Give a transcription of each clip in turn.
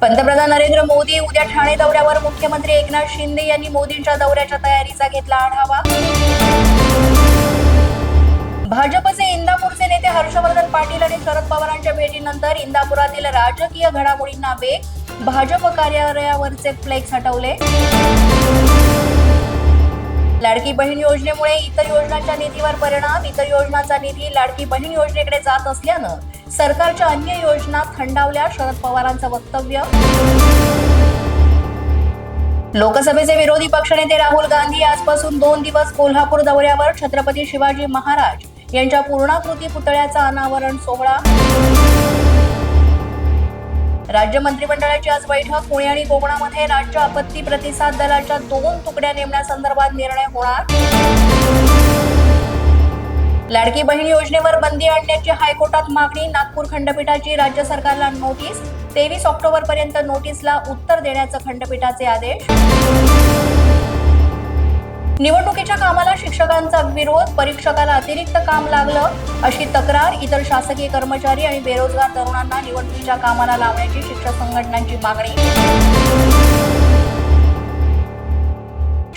पंतप्रधान नरेंद्र मोदी उद्या ठाणे दौऱ्यावर. मुख्यमंत्री एकनाथ शिंदे यांनी मोदींच्या दौऱ्याच्या तयारीचा घेतला आढावा. भाजपचे इंदापूरचे नेते हर्षवर्धन पाटील आणि शरद पवारांच्या भेटीनंतर इंदापुरातील राजकीय घडामोडींना वेग भाजप कार्यालयावरचे फ्लेक्स हटवले. लाडकी बहीण योजनेमुळे इतर योजनांच्या निधीवर परिणाम इतर योजनांचा निधी लाडकी बहीण योजनेकडे जात असल्यानं सरकारच्या अन्य योजना थंडावल्या शरद पवारांचं वक्तव्य. लोकसभेचे विरोधी पक्षनेते राहुल गांधी आजपासून दोन दिवस कोल्हापूर दौऱ्यावर. छत्रपती शिवाजी महाराज यांच्या पूर्णाकृती पुतळ्याचा अनावरण सोहळा. राज्य मंत्रिमंडळाची आज बैठक. पुणे आणि कोकणामध्ये राज्य आपत्ती प्रतिसाद दलाच्या दोन तुकड्या नेमण्यासंदर्भात निर्णय होणार. लाडकी बहीण योजनेवर बंदी आणण्याची हायकोर्टात मागणी. नागपूर खंडपीठाची राज्य सरकारला नोटीस. तेवीस ऑक्टोबर पर्यंत नोटीसला उत्तर देण्याचं खंडपीठाचे आदेश. निवडणुकीच्या कामाला शिक्षकांचा विरोध परीक्षकाला अतिरिक्त काम लागलं अशी तक्रार. इतर शासकीय कर्मचारी आणि बेरोजगार तरुणांना निवडणुकीच्या कामाला लावण्याची शिक्षक संघटनांची मागणी.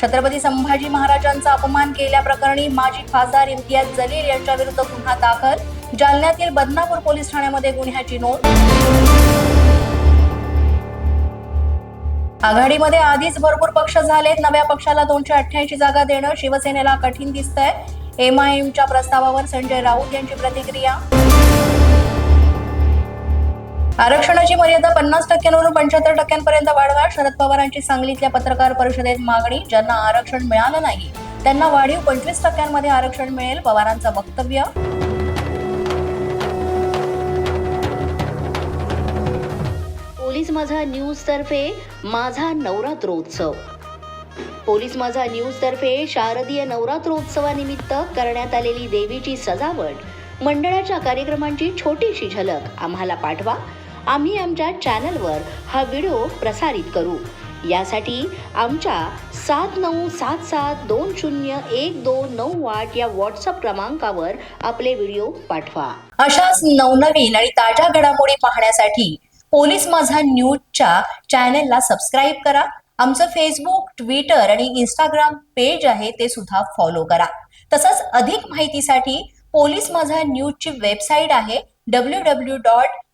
छत्रपती संभाजी महाराजांचा अपमान केल्याप्रकरणी माजी खासदार इम्तियाज जलील यांच्या विरुद्ध गुन्हा दाखल. जालन्यातील बदनापूर पोलीस ठाण्यामध्ये गुन्ह्याची नोंद. आघाडीमध्ये आधीच भरपूर पक्ष झालेत. नव्या पक्षाला दोनशे अठ्ठ्याऐंशी जागा देणं शिवसेनेला कठीण दिसतंय. एमआयएमच्या प्रस्तावावर संजय राऊत यांची प्रतिक्रिया. आरक्षणाची मर्यादा पन्नास टक्क्यांवरून पंच्याहत्तर टक्क्यांपर्यंत वाढवा. शरद पवारांची सांगलीतल्या पत्रकार परिषदेत मागणी ज्यांना आरक्षण मिळालं नाही त्यांना वाढीव पंचवीस टक्क्यांमध्ये आरक्षण मिळेल पवारांचं वक्तव्य. पोलीस माझा न्यूज तर्फे माझा नवरात्रोत्सव पोलीस माझा न्यूज तर्फे शारदीय नवरात्रोत्सवानिमित्त करण्यात आलेली देवीची सजावट मंडळाच्या कार्यक्रमांची छोटीशी झलक आम्हाला पाठवा. आम्ही आमच्या चॅनलवर हा व्हिडिओ प्रसारित करू. यासाठी आमच्या सात नऊ सात सात दोन शून्य एक दोन नऊ आठ या व्हॉट्सअप क्रमांकावर आपले व्हिडिओ पाठवा. अशाच नवनवीन आणि ताज्या घडामोडी पाहण्यासाठी पोलीस माझा न्यूजच्या चॅनेलला सबस्क्राईब करा. आमचं फेसबुक ट्विटर आणि इंस्टाग्राम पेज आहे ते सुद्धा फॉलो करा. तसंच अधिक माहितीसाठी पोलीस माझा न्यूजची वेबसाईट आहे W W dot